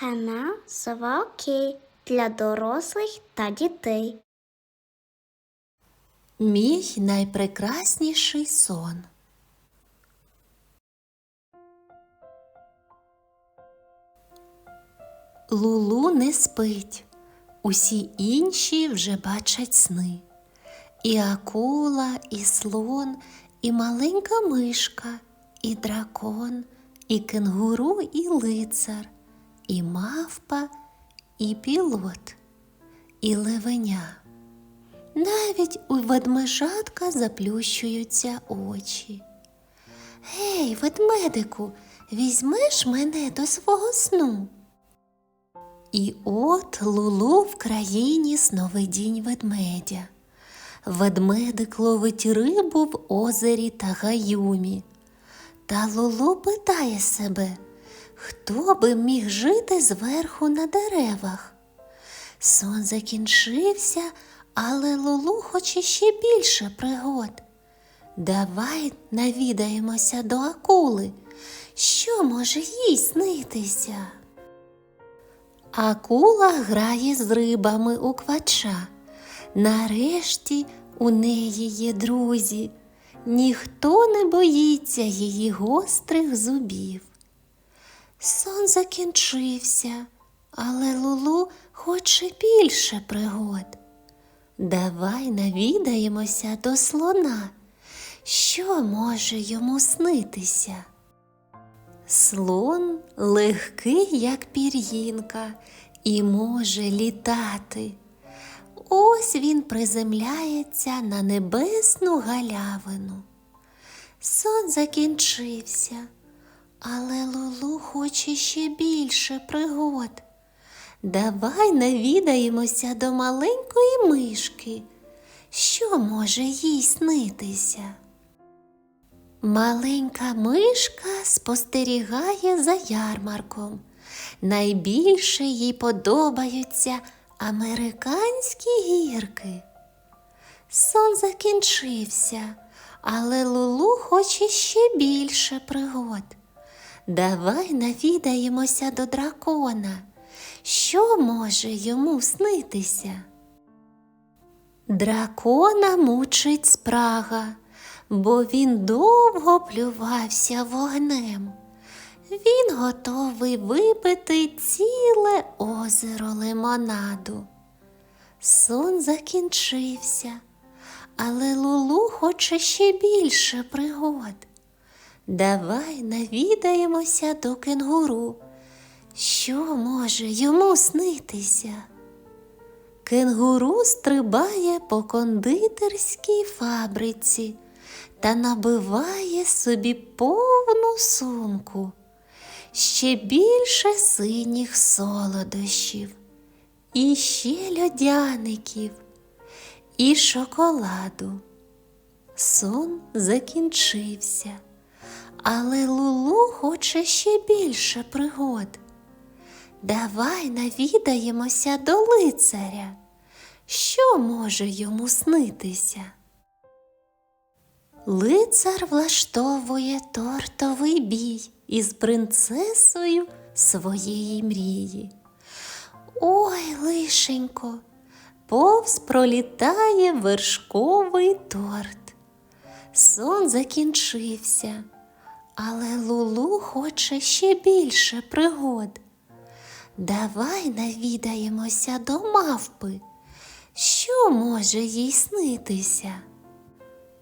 Канал Сова для дорослих та дітей. Мій найпрекрасніший сон. Лулу не спить, усі інші вже бачать сни. І акула, і слон, і маленька мишка, і дракон, і кенгуру, і лицар, і мавпа, і пілот, і левеня. Навіть у ведмежатка заплющуються очі. Гей, ведмедику, візьмеш мене до свого сну. І от Лулу в країні сновидінь ведмедя. Ведмедик ловить рибу в озері та гаюмі. Та Лулу питає себе, хто би міг жити зверху на деревах. Сон закінчився, але Лулу хоче ще більше пригод. Давай навідаємося до акули. Що може їй снитися? Акула грає з рибами у квача. Нарешті у неї є друзі. Ніхто не боїться її гострих зубів. Сон закінчився, але Лулу хоче більше пригод. Давай навідаємося до слона. Що може йому снитися? Слон легкий, як пір'їнка, і може літати. Ось він приземляється на небесну галявину. Сон закінчився, але Лулу хоче ще більше пригод. Давай навідаємося до маленької мишки. Що може їй снитися? Маленька мишка спостерігає за ярмарком. Найбільше їй подобаються американські гірки. Сон закінчився, але Лулу хоче ще більше пригод. Давай навідаємося до дракона. Що може йому снитися? Дракона мучить спрага, бо він довго плювався вогнем. Він готовий випити ціле озеро лимонаду. Сон закінчився, але Лулу хоче ще більше пригод. Давай навідаємося до кенгуру. Що може йому снитися? Кенгуру стрибає по кондитерській фабриці та набиває собі повну сумку, ще більше синіх солодощів, і ще льодяників, і шоколаду. Сон закінчився, але Лулу хоче ще більше пригод. Давай навідаємося до лицаря. Що може йому снитися? Лицар влаштовує тортовий бій із принцесою своєї мрії. Ой, лишенько, повз пролітає вершковий торт. Сон закінчився, але Лулу хоче ще більше пригод. Давай навідаємося до мавпи. Що може їй снитися?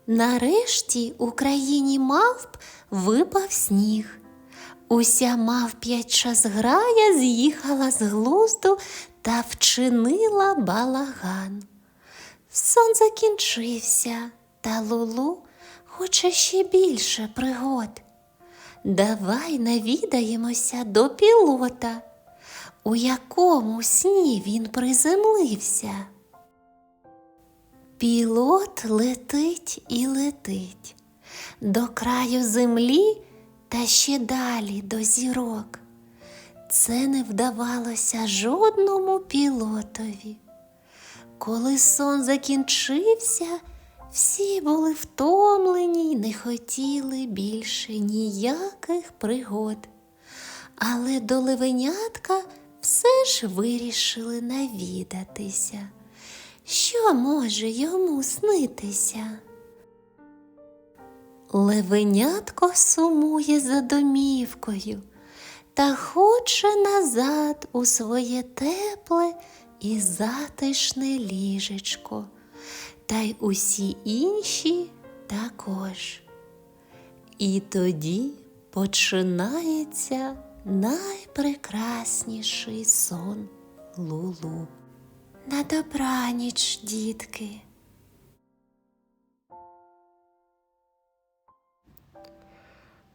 Нарешті у країні мавп випав сніг. Уся мавп'яча зграя з'їхала з глузду та вчинила балаган. Сон закінчився, та Лулу хоче ще більше пригод. Давай навідаємося до пілота у якому сні він приземлився. Пілот летить і летить до краю землі та ще далі до зірок. Це не вдавалося жодному пілотові. Коли сон закінчився, всі були втомлені й не хотіли більше ніяких пригод. Але до левенятка все ж вирішили навідатися. Що може йому снитися? Левенятко сумує за домівкою та хоче назад у своє тепле і затишне ліжечко, та й усі інші також. І тоді починається найпрекрасніший сон Лулу. На добраніч, дітки.